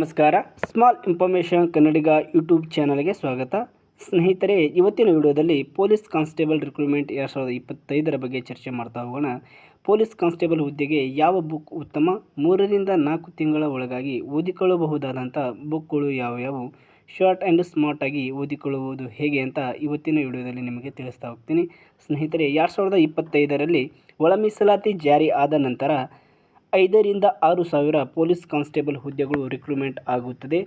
ನಮಸ್ಕಾರ. Small information ಕನ್ನಡಿಗ YouTube ಚಾನಲ್ಗೆ ಸ್ವಾಗತ. ಸ್ನೇಹಿತರೆ, ಇವತ್ತಿನ ವಿಡಿಯೋದಲ್ಲಿ ಪೊಲೀಸ್ ಕಾನ್ಸ್ಟೇಬಲ್ ರಿಕ್ರೂಟ್ಮೆಂಟ್ ಎರಡು ಸಾವಿರದ ಇಪ್ಪತ್ತೈದರ ಬಗ್ಗೆ ಚರ್ಚೆ ಮಾಡ್ತಾ ಹೋಗೋಣ. ಪೊಲೀಸ್ ಕಾನ್ಸ್ಟೇಬಲ್ ಹುದ್ದೆಗೆ ಯಾವ ಬುಕ್ ಉತ್ತಮ? ಮೂರರಿಂದ ನಾಲ್ಕು ತಿಂಗಳ ಒಳಗಾಗಿ ಓದಿಕೊಳ್ಳಬಹುದಾದಂಥ ಬುಕ್ಗಳು ಯಾವ್ಯಾವು? ಶಾರ್ಟ್ ಆ್ಯಂಡ್ ಸ್ಮಾರ್ಟ್ ಆಗಿ ಓದಿಕೊಳ್ಳುವುದು ಹೇಗೆ ಅಂತ ಇವತ್ತಿನ ವಿಡಿಯೋದಲ್ಲಿ ನಿಮಗೆ ತಿಳಿಸ್ತಾ ಹೋಗ್ತೀನಿ. ಸ್ನೇಹಿತರೆ, ಎರಡು ಸಾವಿರದ ಇಪ್ಪತ್ತೈದರಲ್ಲಿ ಒಳ ಮೀಸಲಾತಿ ಜಾರಿ ಆದ ನಂತರ ಐದರಿಂದ ಆರು ಸಾವಿರ ಪೊಲೀಸ್ ಕಾನ್ಸ್ಟೇಬಲ್ ಹುದ್ದೆಗಳು ರಿಕ್ರೂಟ್ಮೆಂಟ್ ಆಗುತ್ತದೆ.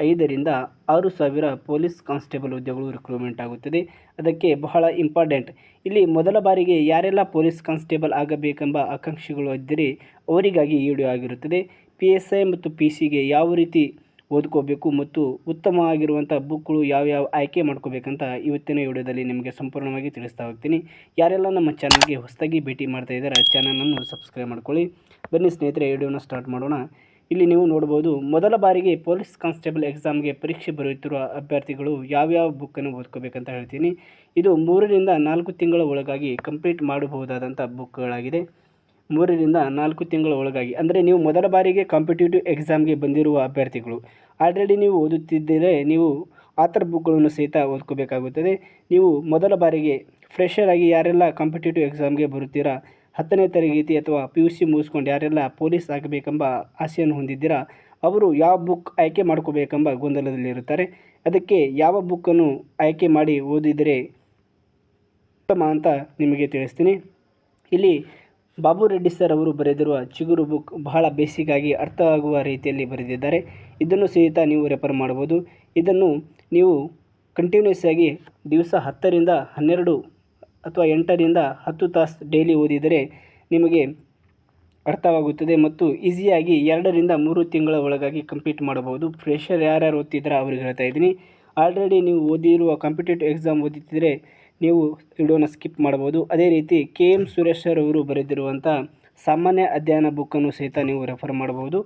ಐದರಿಂದ ಆರು ಸಾವಿರ ಪೊಲೀಸ್ ಕಾನ್ಸ್ಟೇಬಲ್ ಹುದ್ದೆಗಳು ರಿಕ್ರೂಟ್ಮೆಂಟ್ ಆಗುತ್ತದೆ. ಅದಕ್ಕೆ ಬಹಳ ಇಂಪಾರ್ಟೆಂಟ್. ಇಲ್ಲಿ ಮೊದಲ ಬಾರಿಗೆ ಯಾರೆಲ್ಲ ಪೊಲೀಸ್ ಕಾನ್ಸ್ಟೇಬಲ್ ಆಗಬೇಕೆಂಬ ಆಕಾಂಕ್ಷಿಗಳು ಇದ್ದರೆ ಅವರಿಗಾಗಿ ಈ ವಿಡಿಯೋ ಆಗಿರುತ್ತದೆ. ಪಿ ಮತ್ತು ಪಿ ಸಿಗೆ ಯಾವ ರೀತಿ ಓದ್ಕೋಬೇಕು ಮತ್ತು ಉತ್ತಮವಾಗಿರುವಂಥ ಬುಕ್ಗಳು ಯಾವ್ಯಾವ ಆಯ್ಕೆ ಮಾಡ್ಕೋಬೇಕಂತ ಇವತ್ತಿನ ವಿಡಿಯೋದಲ್ಲಿ ನಿಮಗೆ ಸಂಪೂರ್ಣವಾಗಿ ತಿಳಿಸ್ತಾ ಹೋಗ್ತೀನಿ. ಯಾರೆಲ್ಲ ನಮ್ಮ ಚಾನಲ್ಗೆ ಹೊಸದಾಗಿ ಭೇಟಿ ಮಾಡ್ತಾ ಇದ್ದಾರೆ, ಚಾನಲನ್ನು ಸಬ್ಸ್ಕ್ರೈಬ್ ಮಾಡ್ಕೊಳ್ಳಿ. ಬನ್ನಿ ಸ್ನೇಹಿತರೆ, ವಿಡಿಯೋನ ಸ್ಟಾರ್ಟ್ ಮಾಡೋಣ. ಇಲ್ಲಿ ನೀವು ನೋಡ್ಬೋದು ಮೊದಲ ಬಾರಿಗೆ ಪೊಲೀಸ್ ಕಾನ್ಸ್ಟೇಬಲ್ ಎಕ್ಸಾಮ್ಗೆ ಪರೀಕ್ಷೆ ಬರೆಯುತ್ತಿರುವ ಅಭ್ಯರ್ಥಿಗಳು ಯಾವ್ಯಾವ ಬುಕ್ಕನ್ನು ಓದ್ಕೋಬೇಕಂತ ಹೇಳ್ತೀನಿ. ಇದು ಮೂರರಿಂದ ನಾಲ್ಕು ತಿಂಗಳ ಒಳಗಾಗಿ ಕಂಪ್ಲೀಟ್ ಮಾಡಬಹುದಾದಂಥ ಬುಕ್ಗಳಾಗಿದೆ ಮೂರರಿಂದ ನಾಲ್ಕು ತಿಂಗಳ ಒಳಗಾಗಿ. ಅಂದರೆ ನೀವು ಮೊದಲ ಬಾರಿಗೆ ಕಾಂಪಿಟೇಟಿವ್ ಎಕ್ಸಾಮ್ಗೆ ಬಂದಿರುವ ಅಭ್ಯರ್ಥಿಗಳು. ಆಲ್ರೆಡಿ ನೀವು ಓದುತ್ತಿದ್ದರೆ ನೀವು ಆ ಥರ ಬುಕ್ಗಳನ್ನು ಸಹಿತ ಓದ್ಕೋಬೇಕಾಗುತ್ತದೆ. ನೀವು ಮೊದಲ ಬಾರಿಗೆ ಫ್ರೆಷರ್ ಆಗಿ ಯಾರೆಲ್ಲ ಕಾಂಪಿಟೇಟಿವ್ ಎಕ್ಸಾಮ್ಗೆ ಬರುತ್ತೀರಾ? ಹತ್ತನೇ ತರಗತಿ ಅಥವಾ ಪಿ ಯು ಸಿ ಮುಗಿಸ್ಕೊಂಡು ಯಾರೆಲ್ಲ ಪೊಲೀಸ್ ಆಗಬೇಕೆಂಬ ಆಸೆಯನ್ನು ಹೊಂದಿದ್ದೀರಾ? ಅವರು ಯಾವ ಬುಕ್ ಆಯ್ಕೆ ಮಾಡ್ಕೋಬೇಕೆಂಬ ಗೊಂದಲದಲ್ಲಿರುತ್ತಾರೆ ಅದಕ್ಕೆ ಯಾವ ಬುಕ್ಕನ್ನು ಆಯ್ಕೆ ಮಾಡಿ ಓದಿದರೆ ಉತ್ತಮ ಅಂತ ನಿಮಗೆ ತಿಳಿಸ್ತೀನಿ. ಇಲ್ಲಿ ಬಾಬು ರೆಡ್ಡಿ ಸರ್ ಅವರು ಬರೆದಿರುವ ಚಿಗುರು ಬುಕ್ ಬಹಳ ಬೇಸಿಗಾಗಿ ಅರ್ಥವಾಗುವ ರೀತಿಯಲ್ಲಿ ಬರೆದಿದ್ದಾರೆ. ಇದನ್ನು ಸಹಿತ ನೀವು ರೆಫರ್ ಮಾಡ್ಬೋದು ಇದನ್ನು ನೀವು ಕಂಟಿನ್ಯೂಸ್ ಆಗಿ ದಿವಸ ಹತ್ತರಿಂದ ಹನ್ನೆರಡು ಅಥವಾ ಎಂಟರಿಂದ ಹತ್ತು ತಾಸು ಡೈಲಿ ಓದಿದರೆ ನಿಮಗೆ ಅರ್ಥವಾಗುತ್ತದೆ ಮತ್ತು ಈಸಿಯಾಗಿ ಎರಡರಿಂದ ಮೂರು ತಿಂಗಳ ಒಳಗಾಗಿ ಕಂಪ್ಲೀಟ್ ಮಾಡಬಹುದು. ಫ್ರೆಷರ್ ಯಾರ್ಯಾರು ಓದ್ತಿದ್ರೆ ಅವ್ರಿಗೆ ಹೇಳ್ತಾ ಇದ್ದೀನಿ. ಆಲ್ರೆಡಿ ನೀವು ಓದಿರುವ ಕಾಂಪಿಟೇಟಿವ್ ಎಕ್ಸಾಮ್ ಓದಿತಿದ್ರೆ ನೀವು ವಿಡಿಯೋನ ಸ್ಕಿಪ್ ಮಾಡ್ಬೋದು ಅದೇ ರೀತಿ ಕೆ ಎಂ ಸುರೇಶ್ ಸರ್ ಅವರು ಬರೆದಿರುವಂಥ ಸಾಮಾನ್ಯ ಅಧ್ಯಯನ ಬುಕ್ಕನ್ನು ಸಹಿತ ನೀವು ರೆಫರ್ ಮಾಡಬಹುದು.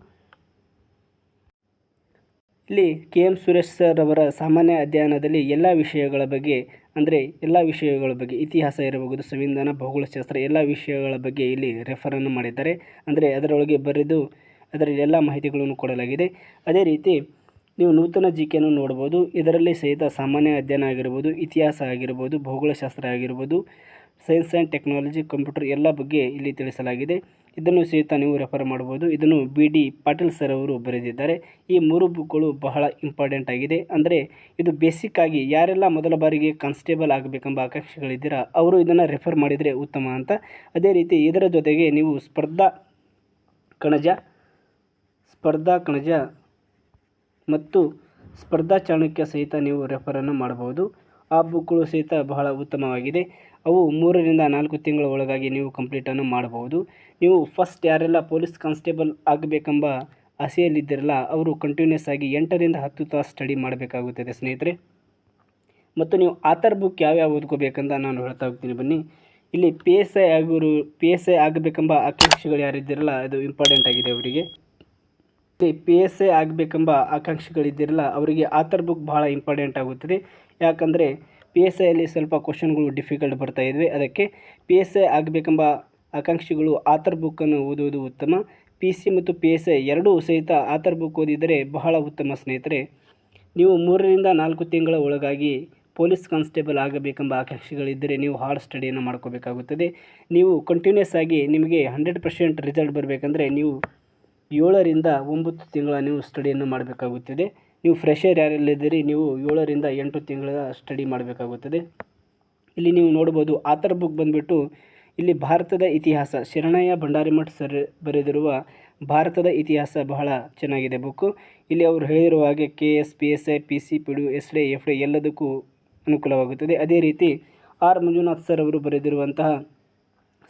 ಇಲ್ಲಿ ಕೆ ಎಂ ಸುರೇಶ್ ಸರ್ ಅವರ ಸಾಮಾನ್ಯ ಅಧ್ಯಯನದಲ್ಲಿ ಎಲ್ಲ ವಿಷಯಗಳ ಬಗ್ಗೆ, ಅಂದರೆ ಎಲ್ಲ ವಿಷಯಗಳ ಬಗ್ಗೆ ಇತಿಹಾಸ ಇರಬಹುದು, ಸಂವಿಧಾನ, ಭೌಗೋಳಶಾಸ್ತ್ರ, ಎಲ್ಲ ವಿಷಯಗಳ ಬಗ್ಗೆ ಇಲ್ಲಿ ರೆಫರನ್ನು ಮಾಡಿದ್ದಾರೆ. ಅಂದರೆ ಅದರೊಳಗೆ ಬರೆದು ಅದರಲ್ಲಿ ಎಲ್ಲ ಮಾಹಿತಿಗಳನ್ನು ಕೊಡಲಾಗಿದೆ. ಅದೇ ರೀತಿ ನೀವು ನೂತನ ಜಿ ಕೆಯನ್ನು ನೋಡ್ಬೋದು. ಇದರಲ್ಲಿ ಸಹಿತ ಸಾಮಾನ್ಯ ಅಧ್ಯಯನ ಆಗಿರ್ಬೋದು, ಇತಿಹಾಸ ಆಗಿರ್ಬೋದು, ಭೌಗೋಳಶಾಸ್ತ್ರ ಆಗಿರ್ಬೋದು, ಸೈನ್ಸ್ ಆ್ಯಂಡ್ ಟೆಕ್ನಾಲಜಿ, ಕಂಪ್ಯೂಟರ್ ಎಲ್ಲ ಬಗ್ಗೆ ಇಲ್ಲಿ ತಿಳಿಸಲಾಗಿದೆ. ಇದನ್ನು ಸಹಿತ ನೀವು ರೆಫರ್ ಮಾಡ್ಬೋದು. ಇದನ್ನು ಬಿ ಡಿ ಪಾಟೀಲ್ ಸರ್ ಅವರು ಬರೆದಿದ್ದಾರೆ. ಈ ಮೂರು ಬುಕ್ಗಳು ಬಹಳ ಇಂಪಾರ್ಟೆಂಟ್ ಆಗಿದೆ. ಅಂದರೆ ಇದು ಬೇಸಿಕ್ ಆಗಿ ಯಾರೆಲ್ಲ ಮೊದಲ ಬಾರಿಗೆ ಕಾನ್ಸ್ಟೇಬಲ್ ಆಗಬೇಕೆಂಬ ಆಕಾಂಕ್ಷೆಗಳಿದ್ದೀರಾ, ಅವರು ಇದನ್ನು ರೆಫರ್ ಮಾಡಿದರೆ ಉತ್ತಮ ಅಂತ. ಅದೇ ರೀತಿ ಇದರ ಜೊತೆಗೆ ನೀವು ಸ್ಪರ್ಧಾ ಕಣಜ ಸ್ಪರ್ಧಾ ಕಣಜ ಮತ್ತು ಸ್ಪರ್ಧಾ ಚಾಣಕ್ಯ ಸಹಿತ ನೀವು ರೆಫರನ್ನು ಮಾಡಬಹುದು. ಆ ಬುಕ್ಗಳು ಸಹಿತ ಬಹಳ ಉತ್ತಮವಾಗಿದೆ. ಅವು ಮೂರರಿಂದ ನಾಲ್ಕು ತಿಂಗಳ ಒಳಗಾಗಿ ನೀವು ಕಂಪ್ಲೀಟನ್ನು ಮಾಡಬಹುದು. ನೀವು ಫಸ್ಟ್ ಯಾರೆಲ್ಲ ಪೊಲೀಸ್ ಕಾನ್ಸ್ಟೇಬಲ್ ಆಗಬೇಕೆಂಬ ಆಸೆಯಲ್ಲಿದ್ದಿರಲ್ಲ, ಅವರು ಕಂಟಿನ್ಯೂಸ್ ಆಗಿ ಎಂಟರಿಂದ ಹತ್ತು ತಾಸು ಸ್ಟಡಿ ಮಾಡಬೇಕಾಗುತ್ತದೆ ಸ್ನೇಹಿತರೆ. ಮತ್ತು ನೀವು ಆಥರ್ ಬುಕ್ ಯಾವ್ಯಾವ ಓದ್ಕೋಬೇಕಂತ ನಾನು ಹೇಳ್ತಾ ಹೋಗ್ತೀನಿ ಬನ್ನಿ. ಇಲ್ಲಿ ಪಿ ಎಸ್ ಐ ಆಗಿರು ಪಿ ಎಸ್ ಐ ಆಗಬೇಕೆಂಬ ಆಕಾಂಕ್ಷಿಗಳು ಯಾರಿದ್ದಿರಲ್ಲ, ಅದು ಇಂಪಾರ್ಟೆಂಟ್ ಆಗಿದೆ ಅವರಿಗೆ. ಪಿ ಎಸ್ ಐ ಆಗಬೇಕೆಂಬ ಆಕಾಂಕ್ಷಿಗಳಿದ್ದಿರಲ್ಲ, ಅವರಿಗೆ ಆಥರ್ ಬುಕ್ ಬಹಳ ಇಂಪಾರ್ಟೆಂಟ್ ಆಗುತ್ತದೆ. ಯಾಕಂದರೆ ಪಿ ಎಸ್ ಐಯಲ್ಲಿ ಸ್ವಲ್ಪ ಕ್ವಶನ್ಗಳು ಡಿಫಿಕಲ್ಟ್ ಬರ್ತಾ ಇದ್ವಿ. ಅದಕ್ಕೆ ಪಿ ಎಸ್ ಐ ಆಗಬೇಕೆಂಬ ಆಕಾಂಕ್ಷಿಗಳು ಆಥರ್ ಬುಕ್ಕನ್ನು ಓದುವುದು ಉತ್ತಮ. ಪಿ ಸಿ ಮತ್ತು ಪಿ ಎಸ್ ಐ ಎರಡೂ ಸಹಿತ ಆಥರ್ ಬುಕ್ ಓದಿದರೆ ಬಹಳ ಉತ್ತಮ ಸ್ನೇಹಿತರೆ. ನೀವು ಮೂರರಿಂದ ನಾಲ್ಕು ತಿಂಗಳ ಒಳಗಾಗಿ ಪೊಲೀಸ್ ಕಾನ್ಸ್ಟೇಬಲ್ ಆಗಬೇಕೆಂಬ ಆಕಾಂಕ್ಷಿಗಳಿದ್ದರೆ ನೀವು ಹಾರ್ಡ್ ಸ್ಟಡಿಯನ್ನು ಮಾಡ್ಕೋಬೇಕಾಗುತ್ತದೆ. ನೀವು ಕಂಟಿನ್ಯೂಸ್ ಆಗಿ ನಿಮಗೆ ಹಂಡ್ರೆಡ್ ಪರ್ಸೆಂಟ್ ರಿಸಲ್ಟ್ ಬರಬೇಕಂದ್ರೆ ನೀವು ಏಳರಿಂದ ಒಂಬತ್ತು ತಿಂಗಳ ನೀವು ಸ್ಟಡಿಯನ್ನು ಮಾಡಬೇಕಾಗುತ್ತದೆ. ನೀವು ಫ್ರೆಷರ್ ಯಾರೆಲ್ಲಿದ್ದೀರಿ, ನೀವು ಏಳರಿಂದ ಎಂಟು ತಿಂಗಳ ಸ್ಟಡಿ ಮಾಡಬೇಕಾಗುತ್ತದೆ. ಇಲ್ಲಿ ನೀವು ನೋಡ್ಬೋದು ಆತರ ಬುಕ್ ಬಂದುಬಿಟ್ಟು ಇಲ್ಲಿ ಭಾರತದ ಇತಿಹಾಸ, ಶರಣಯ್ಯ ಭಂಡಾರಿಮಠ ಸರ್, ಬರೆದಿರುವ ಭಾರತದ ಇತಿಹಾಸ ಬಹಳ ಚೆನ್ನಾಗಿದೆ ಬುಕ್ಕು ಇಲ್ಲಿ ಅವರು ಹೇಳಿರುವ ಹಾಗೆ K S P S I P C P D S D F D ಎಲ್ಲದಕ್ಕೂ ಅನುಕೂಲವಾಗುತ್ತದೆ. ಅದೇ ರೀತಿ ಆರ್ ಮಂಜುನಾಥ್ ಸರ್ ಅವರು ಬರೆದಿರುವಂತಹ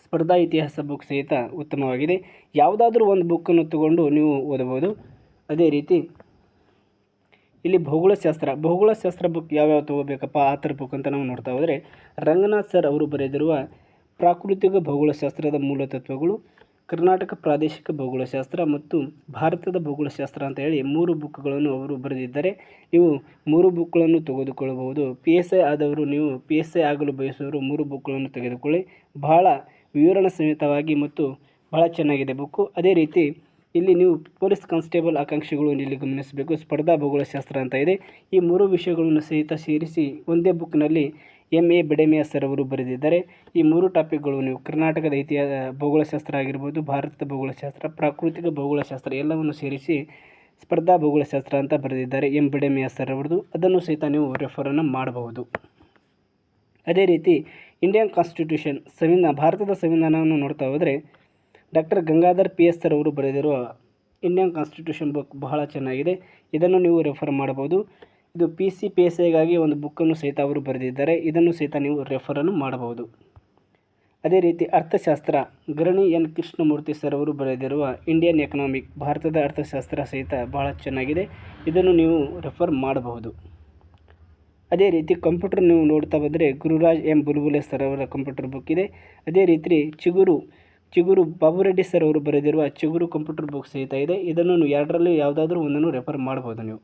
ಸ್ಪರ್ಧಾ ಇತಿಹಾಸ ಬುಕ್ ಸಹಿತ ಉತ್ತಮವಾಗಿದೆ. ಯಾವುದಾದ್ರೂ ಒಂದು ಬುಕ್ಕನ್ನು ತಗೊಂಡು ನೀವು ಓದಬಹುದು. ಅದೇ ರೀತಿ ಇಲ್ಲಿ ಭೌಗೋಳಶಾಸ್ತ್ರ ಭೌಗೋಳಶಾಸ್ತ್ರ ಬುಕ್ ಯಾವ್ಯಾವ ತೊಗೋಬೇಕಪ್ಪ, ಆ ಥರ ಬುಕ್ ಅಂತ ನಾವು ನೋಡ್ತಾ ಹೋದರೆ ರಂಗನಾಥ್ ಸರ್ ಅವರು ಬರೆದಿರುವ ಪ್ರಾಕೃತಿಕ ಭೌಗೋಳಶಾಸ್ತ್ರದ ಮೂಲ ತತ್ವಗಳು, ಕರ್ನಾಟಕ ಪ್ರಾದೇಶಿಕ ಭೌಗೋಳಶಾಸ್ತ್ರ ಮತ್ತು ಭಾರತದ ಭೌಗೋಳಶಾಸ್ತ್ರ ಅಂತ ಹೇಳಿ ಮೂರು ಬುಕ್ಗಳನ್ನು ಅವರು ಬರೆದಿದ್ದಾರೆ. ನೀವು ಮೂರು ಬುಕ್ಗಳನ್ನು ತೆಗೆದುಕೊಳ್ಳಬಹುದು. ಪಿ ಎಸ್ ಐ ಆದವರು ನೀವು ಪಿ ಎಸ್ ಐ ಆಗಲು ಬಯಸುವವರು ಮೂರು ಬುಕ್ಗಳನ್ನು ತೆಗೆದುಕೊಳ್ಳಿ. ಬಹಳ ವಿವರಣ ಸಮೇತವಾಗಿ ಮತ್ತು ಬಹಳ ಚೆನ್ನಾಗಿದೆ ಬುಕ್ಕು. ಅದೇ ರೀತಿ ಇಲ್ಲಿ ನೀವು ಪೊಲೀಸ್ ಕಾನ್ಸ್ಟೇಬಲ್ ಆಕಾಂಕ್ಷೆಗಳು ಇಲ್ಲಿ ಗಮನಿಸಬೇಕು. ಸ್ಪರ್ಧಾ ಭೂಗೋಳಶಾಸ್ತ್ರ ಅಂತ ಇದೆ. ಈ ಮೂರು ವಿಷಯಗಳನ್ನು ಸಹಿತ ಸೇರಿಸಿ ಒಂದೇ ಬುಕ್ನಲ್ಲಿ ಎಂ ಎ ಬೆಡೆಮಿಯಾ ಸರ್ ಅವರು ಬರೆದಿದ್ದಾರೆ. ಈ ಮೂರು ಟಾಪಿಕ್ಗಳು ನೀವು ಕರ್ನಾಟಕದ ಇತಿಹಾಸ ಭೂಗೋಳಶಾಸ್ತ್ರ ಆಗಿರ್ಬೋದು, ಭಾರತದ ಭೂಗೋಳಶಾಸ್ತ್ರ, ಪ್ರಾಕೃತಿಕ ಭೂಗೋಳಶಾಸ್ತ್ರ ಎಲ್ಲವನ್ನು ಸೇರಿಸಿ ಸ್ಪರ್ಧಾ ಭೂಗೋಳಶಾಸ್ತ್ರ ಅಂತ ಬರೆದಿದ್ದಾರೆ ಎಂ ಬೆಡೆಮಿಯಾ ಸರ್ ಅವರದು. ಅದನ್ನು ಸಹಿತ ನೀವು ರೆಫರನ್ನು ಮಾಡಬಹುದು. ಅದೇ ರೀತಿ ಇಂಡಿಯನ್ ಕಾನ್ಸ್ಟಿಟ್ಯೂಷನ್ ಸಂವಿಧಾನ ಭಾರತದ ಸಂವಿಧಾನವನ್ನು ನೋಡ್ತಾ ಹೋದರೆ doctor Gangadhar P S sir ಅವರು ಬರೆದಿರುವ ಇಂಡಿಯನ್ ಕಾನ್ಸ್ಟಿಟ್ಯೂಷನ್ ಬುಕ್ ಬಹಳ ಚೆನ್ನಾಗಿದೆ. ಇದನ್ನು ನೀವು ರೆಫರ್ ಮಾಡಬಹುದು. ಇದು ಪಿ ಸಿ ಪಿ ಎಸ್ ಐಗಾಗಿ ಒಂದು ಬುಕ್ಕನ್ನು ಸಹಿತ ಅವರು ಬರೆದಿದ್ದಾರೆ. ಇದನ್ನು ಸಹಿತ ನೀವು ರೆಫರನ್ನು ಮಾಡಬಹುದು. ಅದೇ ರೀತಿ ಅರ್ಥಶಾಸ್ತ್ರ, ಗರಣಿ ಎನ್. ಕೃಷ್ಣಮೂರ್ತಿ ಸರ್ ಅವರು ಬರೆದಿರುವ ಇಂಡಿಯನ್ ಎಕನಾಮಿಕ್ ಭಾರತದ ಅರ್ಥಶಾಸ್ತ್ರ ಸಹಿತ ಬಹಳ ಚೆನ್ನಾಗಿದೆ. ಇದನ್ನು ನೀವು ರೆಫರ್ ಮಾಡಬಹುದು. ಅದೇ ರೀತಿ ಕಂಪ್ಯೂಟರ್ ನೀವು ನೋಡ್ತಾ ಬಂದರೆ ಗುರುರಾಜ್ ಎಂ ಬುಲ್ಬುಲೆ ಸರ್ ಅವರ ಕಂಪ್ಯೂಟರ್ ಬುಕ್ ಇದೆ. ಅದೇ ರೀತಿ ಚಿಗುರು ಚಿಗುರು ಬಾಬುರೆಡ್ಡಿ ಸರ್ ಅವರು ಬರೆದಿರುವ ಚಿಗುರು ಕಂಪ್ಯೂಟರ್ ಬುಕ್ ಸಹಿತ ಇದೆ. ಇದನ್ನು ಎರಡರಲ್ಲಿ ಯಾವುದಾದ್ರೂ ಒಂದನ್ನು ರೆಫರ್ ಮಾಡ್ಬೋದು ನೀವು.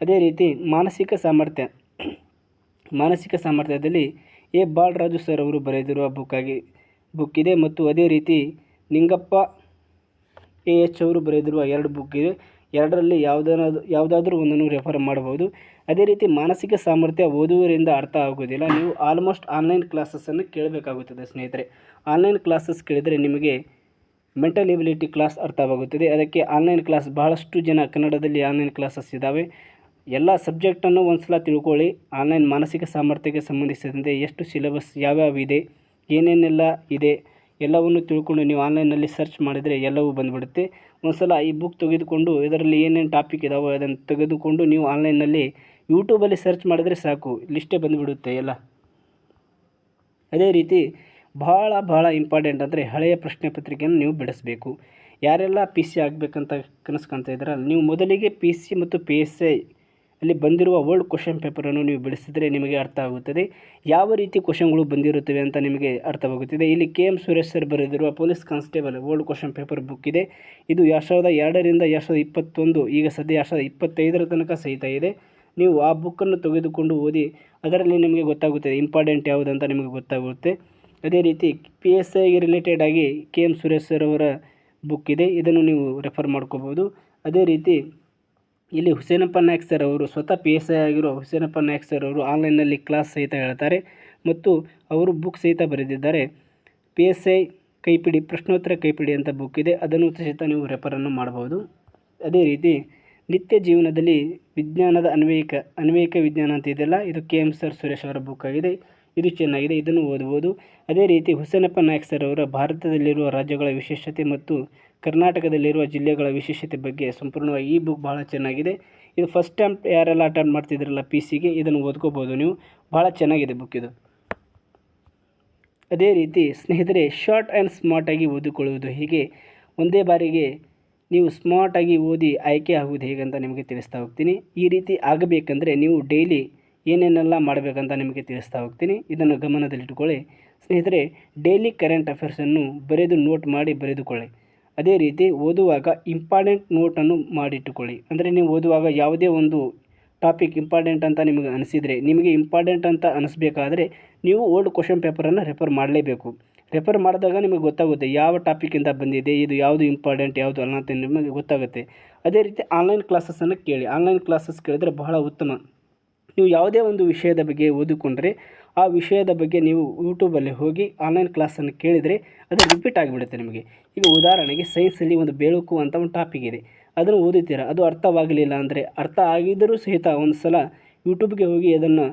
ಅದೇ ರೀತಿ ಮಾನಸಿಕ ಸಾಮರ್ಥ್ಯ, ಮಾನಸಿಕ ಸಾಮರ್ಥ್ಯದಲ್ಲಿ ಎ ಬಾಲರಾಜು ಸರ್ ಅವರು ಬರೆದಿರುವ ಬುಕ್ ಆಗಿ, ಬುಕ್ ಇದೆ. ಮತ್ತು ಅದೇ ರೀತಿ ನಿಂಗಪ್ಪ ಎ ಎಚ್ ಅವರು ಬರೆದಿರುವ ಎರಡು ಬುಕ್ ಇದೆ. ಎರಡರಲ್ಲಿ ಯಾವುದಾದ್ರು ಯಾವುದಾದ್ರೂ ಒಂದನ್ನು ರೆಫರ್ ಮಾಡಬಹುದು ಅದೇ ರೀತಿ ಮಾನಸಿಕ ಸಾಮರ್ಥ್ಯ ಓದುವರಿಂದ ಅರ್ಥ ಆಗೋದಿಲ್ಲ. ನೀವು ಆಲ್ಮೋಸ್ಟ್ ಆನ್ಲೈನ್ ಕ್ಲಾಸಸ್ಸನ್ನು ಕೇಳಬೇಕಾಗುತ್ತದೆ ಸ್ನೇಹಿತರೆ. ಆನ್ಲೈನ್ ಕ್ಲಾಸಸ್ ಕೇಳಿದರೆ ನಿಮಗೆ ಮೆಂಟಲ್ ಎಬಿಲಿಟಿ ಕ್ಲಾಸ್ ಅರ್ಥವಾಗುತ್ತದೆ. ಅದಕ್ಕೆ ಆನ್ಲೈನ್ ಕ್ಲಾಸ್ ಬಹಳಷ್ಟು ಜನ ಕನ್ನಡದಲ್ಲಿ ಆನ್ಲೈನ್ ಕ್ಲಾಸಸ್ ಇದ್ದಾವೆ. ಎಲ್ಲ ಸಬ್ಜೆಕ್ಟನ್ನು ಒಂದು ಸಲ ತಿಳ್ಕೊಳ್ಳಿ. ಆನ್ಲೈನ್ ಮಾನಸಿಕ ಸಾಮರ್ಥ್ಯಕ್ಕೆ ಸಂಬಂಧಿಸಿದಂತೆ ಎಷ್ಟು ಸಿಲೆಬಸ್ ಯಾವ್ಯಾವ ಇದೆ ಏನೇನೆಲ್ಲ ಇದೆ, ಎಲ್ಲವನ್ನು ತಿಳ್ಕೊಂಡು ನೀವು ಆನ್ಲೈನಲ್ಲಿ ಸರ್ಚ್ ಮಾಡಿದರೆ ಎಲ್ಲವೂ ಬಂದುಬಿಡುತ್ತೆ. ಒಂದು ಸಲ ಈ ಬುಕ್ ತೆಗೆದುಕೊಂಡು ಇದರಲ್ಲಿ ಏನೇನು ಟಾಪಿಕ್ ಇದಾವೆ ಅದನ್ನು ತೆಗೆದುಕೊಂಡು ನೀವು ಆನ್ಲೈನಲ್ಲಿ ಯೂಟ್ಯೂಬಲ್ಲಿ ಸರ್ಚ್ ಮಾಡಿದರೆ ಸಾಕು. ಲಿಸ್ಟೇ ಬಂದುಬಿಡುತ್ತೆ ಎಲ್ಲ. ಅದೇ ರೀತಿ ಭಾಳ ಭಾಳ ಇಂಪಾರ್ಟೆಂಟ್ ಅಂದರೆ ಹಳೆಯ ಪ್ರಶ್ನೆ ಪತ್ರಿಕೆಯನ್ನು ನೀವು ಬಿಡಿಸಬೇಕು. ಯಾರೆಲ್ಲ ಪಿ ಸಿ ಆಗಬೇಕಂತ ಕನಸು ಕಾಣ್ತಾ ಇದ್ದಾರೆ ನೀವು ಮೊದಲಿಗೆ ಪಿ ಸಿ ಮತ್ತು ಪಿ ಎಸ್ ಐ ಅಲ್ಲಿ ಬಂದಿರುವ ಓಲ್ಡ್ ಕ್ವಶನ್ ಪೇಪರನ್ನು ನೀವು ಬಿಡಿಸಿದರೆ ನಿಮಗೆ ಅರ್ಥ ಆಗುತ್ತದೆ. ಯಾವ ರೀತಿ ಕ್ವಶನ್ಗಳು ಬಂದಿರುತ್ತವೆ ಅಂತ ನಿಮಗೆ ಅರ್ಥವಾಗುತ್ತದೆ. ಇಲ್ಲಿ ಕೆ ಎಂ ಸುರೇಶ್ ಸರ್ ಬರೆದಿರುವ police constable old question paper book ಇದೆ. ಇದು ಎರಡು ಸಾವಿರದ ಎರಡರಿಂದ ಎರಡು ಸಾವಿರದ ಇಪ್ಪತ್ತೊಂದು, ಈಗ ಸದ್ಯ ಎರಡು ಸಾವಿರದ ಇಪ್ಪತ್ತೈದರ ತನಕ ಸಹಿತ ಇದೆ. ನೀವು ಆ ಬುಕ್ಕನ್ನು ತೆಗೆದುಕೊಂಡು ಓದಿ, ಅದರಲ್ಲಿ ನಿಮಗೆ ಗೊತ್ತಾಗುತ್ತದೆ ಇಂಪಾರ್ಟೆಂಟ್ ಯಾವುದಂತ ನಿಮಗೆ ಗೊತ್ತಾಗುತ್ತೆ. ಅದೇ ರೀತಿ ಪಿ ಎಸ್ ಐಗೆ ರಿಲೇಟೆಡ್ ಆಗಿ ಕೆ ಎಂ ಸುರೇಶ್ ಸರ್ ಅವರ ಬುಕ್ ಇದೆ. ಇದನ್ನು ನೀವು ರೆಫರ್ ಮಾಡ್ಕೋಬೋದು ಅದೇ ರೀತಿ ಇಲ್ಲಿ ಹುಸೇನಪ್ಪ ನಾಯಕ್ ಸರ್ ಅವರು ಸ್ವತಃ ಪಿ ಎಸ್ ಐ ಆಗಿರೋ ಹುಸೇನಪ್ಪ ನಾಯಕ್ ಸರ್ ಅವರು ಆನ್ಲೈನ್ನಲ್ಲಿ ಕ್ಲಾಸ್ ಸಹಿತ ಹೇಳ್ತಾರೆ ಮತ್ತು ಅವರು ಬುಕ್ ಸಹಿತ ಬರೆದಿದ್ದಾರೆ. ಪಿ ಎಸ್ ಐ ಕೈಪಿಡಿ, ಪ್ರಶ್ನೋತ್ತರ ಕೈಪಿಡಿ ಅಂತ ಬುಕ್ ಇದೆ. ಅದನ್ನು ಸಹಿತ ನೀವು ರೆಫರನ್ನು ಮಾಡಬಹುದು. ಅದೇ ರೀತಿ ನಿತ್ಯ ಜೀವನದಲ್ಲಿ ವಿಜ್ಞಾನದ ಅನ್ವಯಿಕ ಅನ್ವಯಿಕ ವಿಜ್ಞಾನ ಅಂತ ಇದೆಯಲ್ಲ, ಇದು ಕೆ ಎಂ ಸರ್ ಸುರೇಶ್ ಅವರ ಬುಕ್ ಆಗಿದೆ. ಇದು ಚೆನ್ನಾಗಿದೆ, ಇದನ್ನು ಓದಬಹುದು ಅದೇ ರೀತಿ ಹುಸೇನಪ್ಪ ನಾಯಕ್ ಸರ್ ಅವರ ಭಾರತದಲ್ಲಿರುವ ರಾಜ್ಯಗಳ ವಿಶೇಷತೆ ಮತ್ತು ಕರ್ನಾಟಕದಲ್ಲಿರುವ ಜಿಲ್ಲೆಗಳ ವಿಶೇಷತೆ ಬಗ್ಗೆ ಸಂಪೂರ್ಣವಾಗಿ ಈ ಬುಕ್ ಭಾಳ ಚೆನ್ನಾಗಿದೆ. ಇದು ಫಸ್ಟ್ ಟೈಮ್ ಯಾರೆಲ್ಲ ಅಟೆಂಡ್ ಮಾಡ್ತಿದ್ರಲ್ಲ ಪಿ ಸಿಗೆ ಇದನ್ನು ಓದ್ಕೋಬೋದು ನೀವು. ಭಾಳ ಚೆನ್ನಾಗಿದೆ ಬುಕ್ ಇದು. ಅದೇ ರೀತಿ ಸ್ನೇಹಿತರೆ ಶಾರ್ಟ್ ಆ್ಯಂಡ್ ಸ್ಮಾರ್ಟಾಗಿ ಓದಿಕೊಳ್ಳುವುದು ಹೀಗೆ? ಒಂದೇ ಬಾರಿಗೆ ನೀವು ಸ್ಮಾರ್ಟಾಗಿ ಓದಿ ಆಯ್ಕೆ ಆಗುವುದು ಹೇಗಂತ ನಿಮಗೆ ತಿಳಿಸ್ತಾ ಹೋಗ್ತೀನಿ. ಈ ರೀತಿ ಆಗಬೇಕಂದ್ರೆ ನೀವು ಡೈಲಿ ಏನೇನೆಲ್ಲ ಮಾಡಬೇಕಂತ ನಿಮಗೆ ತಿಳಿಸ್ತಾ ಹೋಗ್ತೀನಿ. ಇದನ್ನು ಗಮನದಲ್ಲಿಟ್ಟುಕೊಳ್ಳಿ. ಸ್ನೇಹಿತರೆ ಡೈಲಿ ಕರೆಂಟ್ ಅಫೇರ್ಸನ್ನು ಬರೆದು ನೋಟ್ ಮಾಡಿ ಬರೆದುಕೊಳ್ಳಿ. ಅದೇ ರೀತಿ ಓದುವಾಗ ಇಂಪಾರ್ಟೆಂಟ್ ನೋಟನ್ನು ಮಾಡಿಟ್ಟುಕೊಳ್ಳಿ. ಅಂದರೆ ನೀವು ಓದುವಾಗ ಯಾವುದೇ ಒಂದು ಟಾಪಿಕ್ ಇಂಪಾರ್ಟೆಂಟ್ ಅಂತ ನಿಮಗೆ ಅನಿಸಿದರೆ, ನಿಮಗೆ ಇಂಪಾರ್ಟೆಂಟ್ ಅಂತ ಅನಿಸ್ಬೇಕಾದ್ರೆ ನೀವು ಓಲ್ಡ್ ಕ್ವಶನ್ ಪೇಪರನ್ನು ರೆಫರ್ ಮಾಡಲೇಬೇಕು. ರೆಫರ್ ಮಾಡಿದಾಗ ನಿಮಗೆ ಗೊತ್ತಾಗುತ್ತೆ ಯಾವ ಟಾಪಿಕಿಂದ ಬಂದಿದೆ, ಇದು ಯಾವುದು ಇಂಪಾರ್ಟೆಂಟ್ ಯಾವುದು ಅಲ್ಲ ಅಂತ ನಿಮಗೆ ಗೊತ್ತಾಗುತ್ತೆ. ಅದೇ ರೀತಿ ಆನ್ಲೈನ್ ಕ್ಲಾಸಸ್ಸನ್ನು ಕೇಳಿ. ಆನ್ಲೈನ್ ಕ್ಲಾಸಸ್ ಕೇಳಿದರೆ ಬಹಳ ಉತ್ತಮ. ನೀವು ಯಾವುದೇ ಒಂದು ವಿಷಯದ ಬಗ್ಗೆ ಓದಿಕೊಂಡ್ರೆ ಆ ವಿಷಯದ ಬಗ್ಗೆ ನೀವು ಯೂಟ್ಯೂಬಲ್ಲಿ ಹೋಗಿ ಆನ್ಲೈನ್ ಕ್ಲಾಸನ್ನು ಕೇಳಿದರೆ ಅದು ರಿಪೀಟ್ ಆಗಿಬಿಡುತ್ತೆ ನಿಮಗೆ. ಈಗ ಉದಾಹರಣೆಗೆ ಸೈನ್ಸಲ್ಲಿ ಒಂದು ಬೆಳಕು ಅಂತ ಒಂದು ಟಾಪಿಕ್ ಇದೆ. ಅದನ್ನು ಓದುತ್ತೀರ ಅದು ಅರ್ಥವಾಗಲಿಲ್ಲ ಅಂದರೆ ಅರ್ಥ ಆಗಿದ್ದರೂ ಸಹಿತ ಒಂದು ಸಲ ಯೂಟ್ಯೂಬ್ಗೆ ಹೋಗಿ ಅದನ್ನು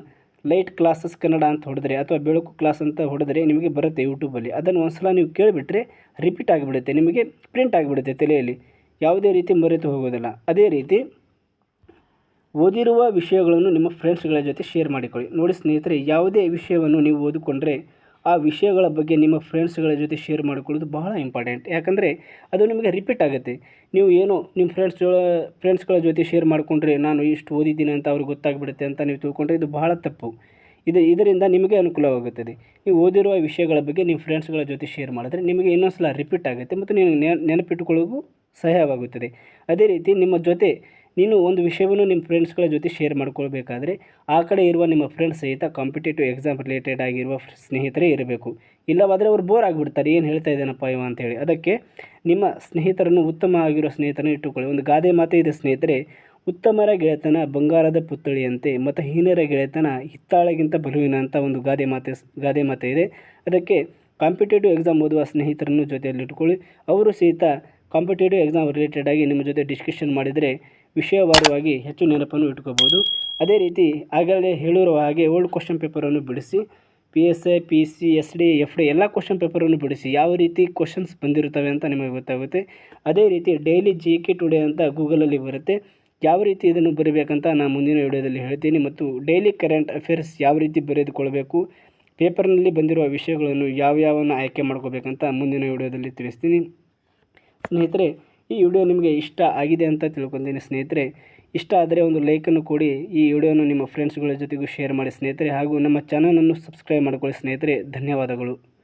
ಲೈಟ್ ಕ್ಲಾಸಸ್ ಕನ್ನಡ ಅಂತ ಹೊಡೆದ್ರೆ ಅಥವಾ ಬೆಳಕು ಕ್ಲಾಸ್ ಅಂತ ಹೊಡೆದ್ರೆ ನಿಮಗೆ ಬರುತ್ತೆ ಯೂಟ್ಯೂಬಲ್ಲಿ ಅದನ್ನು ಒಂದು ಸಲ ನೀವು ಕೇಳಿಬಿಟ್ರೆ ರಿಪೀಟ್ ಆಗಿಬಿಡುತ್ತೆ. ನಿಮಗೆ ಪ್ರಿಂಟ್ ಆಗಿಬಿಡುತ್ತೆ ತಲೆಯಲ್ಲಿ. ಯಾವುದೇ ರೀತಿ ಮರೆತು ಹೋಗೋದಿಲ್ಲ. ಅದೇ ರೀತಿ ಓದಿರುವ ವಿಷಯಗಳನ್ನು ನಿಮ್ಮ ಫ್ರೆಂಡ್ಸ್ಗಳ ಜೊತೆ ಶೇರ್ ಮಾಡಿಕೊಳ್ಳಿ. ನೋಡಿ ಸ್ನೇಹಿತರೆ, ಯಾವುದೇ ವಿಷಯವನ್ನು ನೀವು ಓದಿಕೊಂಡ್ರೆ ಆ ವಿಷಯಗಳ ಬಗ್ಗೆ ನಿಮ್ಮ ಫ್ರೆಂಡ್ಸ್ಗಳ ಜೊತೆ ಶೇರ್ ಮಾಡಿಕೊಳ್ಳೋದು ಬಹಳ ಇಂಪಾರ್ಟೆಂಟ್ ಯಾಕಂದರೆ ಅದು ನಿಮಗೆ ರಿಪೀಟ್ ಆಗುತ್ತೆ. ನೀವು ಏನು ನಿಮ್ಮ ಫ್ರೆಂಡ್ಸ್ ಫ್ರೆಂಡ್ಸ್ಗಳ ಜೊತೆ ಶೇರ್ ಮಾಡಿಕೊಂಡ್ರೆ ನಾನು ಇಷ್ಟು ಓದಿದ್ದೀನಿ ಅಂತ ಅವ್ರಿಗೆ ಗೊತ್ತಾಗ್ಬಿಡುತ್ತೆ ಅಂತ ನೀವು ತಿಳ್ಕೊಂಡ್ರೆ ಇದು ಬಹಳ ತಪ್ಪು. ಇದು ಇದರಿಂದ ನಿಮಗೆ ಅನುಕೂಲವಾಗುತ್ತದೆ. ನೀವು ಓದಿರುವ ವಿಷಯಗಳ ಬಗ್ಗೆ ನಿಮ್ಮ ಫ್ರೆಂಡ್ಸ್ಗಳ ಜೊತೆ ಶೇರ್ ಮಾಡಿದ್ರೆ ನಿಮಗೆ ಇನ್ನೊಂದು ಸಲ ರಿಪೀಟ್ ಆಗುತ್ತೆ ಮತ್ತು ನೀವು ನೆನಪಿಟ್ಟುಕೊಳ್ಳೋದು ಸಹಾಯವಾಗುತ್ತದೆ. ಅದೇ ರೀತಿ ನಿಮ್ಮ ಜೊತೆ ನೀನು ಒಂದು ವಿಷಯವನ್ನು ನಿಮ್ಮ ಫ್ರೆಂಡ್ಸ್ಗಳ ಜೊತೆ ಶೇರ್ ಮಾಡ್ಕೊಳ್ಬೇಕಾದ್ರೆ ಆ ಕಡೆ ಇರುವ ನಿಮ್ಮ ಫ್ರೆಂಡ್ಸ್ ಸಹಿತ ಕಾಂಪಿಟೇಟಿವ್ ಎಕ್ಸಾಮ್ ರಿಲೇಟೆಡ್ ಆಗಿರುವ ಸ್ನೇಹಿತರೇ ಇರಬೇಕು. ಇಲ್ಲವಾದರೆ ಅವ್ರು ಬೋರ್ ಆಗಿಬಿಡ್ತಾರೆ. ಏನು ಹೇಳ್ತಾ ಇದ್ದಾನಪ್ಪ ಇವ ಅಂತೇಳಿ. ಅದಕ್ಕೆ ನಿಮ್ಮ ಸ್ನೇಹಿತರನ್ನು ಉತ್ತಮ ಆಗಿರೋ ಸ್ನೇಹಿತರನ್ನು ಇಟ್ಟುಕೊಳ್ಳಿ. ಒಂದು ಗಾದೆ ಮಾತೇ ಇದೆ ಸ್ನೇಹಿತರೆ, ಉತ್ತಮರ ಗೆಳೆತನ, ಬಂಗಾರದ ಪುತ್ಥಳಿಯಂತೆ, ಮತ್ತು ಹೀನರ ಗೆಳೆತನ, ಹಿತ್ತಾಳೆಗಿಂತ ಬಲುವಿನ ಅಂತ ಒಂದು ಗಾದೆ ಮಾತೆ ಗಾದೆ ಮಾತೆ ಇದೆ. ಅದಕ್ಕೆ ಕಾಂಪಿಟೇಟಿವ್ ಎಕ್ಸಾಮ್ ಓದುವ ಸ್ನೇಹಿತರನ್ನು ಜೊತೆಯಲ್ಲಿ ಇಟ್ಟುಕೊಳ್ಳಿ ಅವರು ಸಹಿತ ಕಾಂಪಿಟೇಟಿವ್ ಎಕ್ಸಾಮ್ ರಿಲೇಟೆಡ್ ಆಗಿ ನಿಮ್ಮ ಜೊತೆ ಡಿಸ್ಕಷನ್ ಮಾಡಿದರೆ ವಿಷಯವಾರವಾಗಿ ಹೆಚ್ಚು ನೆನಪನ್ನು ಇಟ್ಕೋಬೋದು ಅದೇ ರೀತಿ ಆಗಲೇ ಹೇಳಿರುವ ಹಾಗೆ ಓಲ್ಡ್ ಕ್ವಶನ್ ಪೇಪರನ್ನು ಬಿಡಿಸಿ P S I P C S D F D ಎಲ್ಲ ಕ್ವಶನ್ ಪೇಪರನ್ನು ಬಿಡಿಸಿ ಯಾವ ರೀತಿ ಕ್ವಶನ್ಸ್ ಬಂದಿರುತ್ತವೆ ಅಂತ ನಿಮಗೆ ಗೊತ್ತಾಗುತ್ತೆ. ಅದೇ ರೀತಿ ಡೈಲಿ ಜಿ ಕೆ ಟುಡೇ ಅಂತ ಗೂಗಲಲ್ಲಿ ಬರುತ್ತೆ. ಯಾವ ರೀತಿ ಇದನ್ನು ಬರೀಬೇಕಂತ ನಾನು ಮುಂದಿನ ವಿಡಿಯೋದಲ್ಲಿ ಹೇಳ್ತೀನಿ ಮತ್ತು ಡೈಲಿ ಕರೆಂಟ್ ಅಫೇರ್ಸ್ ಯಾವ ರೀತಿ ಬರೆದುಕೊಳ್ಬೇಕು ಪೇಪರ್ನಲ್ಲಿ ಬಂದಿರುವ ವಿಷಯಗಳನ್ನು ಯಾವ್ಯಾವನ್ನು ಆಯ್ಕೆ ಮಾಡ್ಕೋಬೇಕಂತ ಮುಂದಿನ ವಿಡಿಯೋದಲ್ಲಿ ತಿಳಿಸ್ತೀನಿ. ಸ್ನೇಹಿತರೆ ಈ ವಿಡಿಯೋ ನಿಮಗೆ ಇಷ್ಟ ಆಗಿದೆ ಅಂತ ತಿಳ್ಕೊತೀನಿ ಸ್ನೇಹಿತರೆ. ಇಷ್ಟ ಆದರೆ ಒಂದು ಲೈಕನ್ನು ಕೊಡಿ. ಈ ವಿಡಿಯೋನು ನಿಮ್ಮ ಫ್ರೆಂಡ್ಸ್ಗಳ ಜೊತೆಗೂ ಶೇರ್ ಮಾಡಿ ಸ್ನೇಹಿತರೆ. ಹಾಗೂ ನಮ್ಮ ಚಾನಲನ್ನು ಸಬ್ಸ್ಕ್ರೈಬ್ ಮಾಡಿಕೊಳ್ಳಿ ಸ್ನೇಹಿತರೆ. ಧನ್ಯವಾದಗಳು.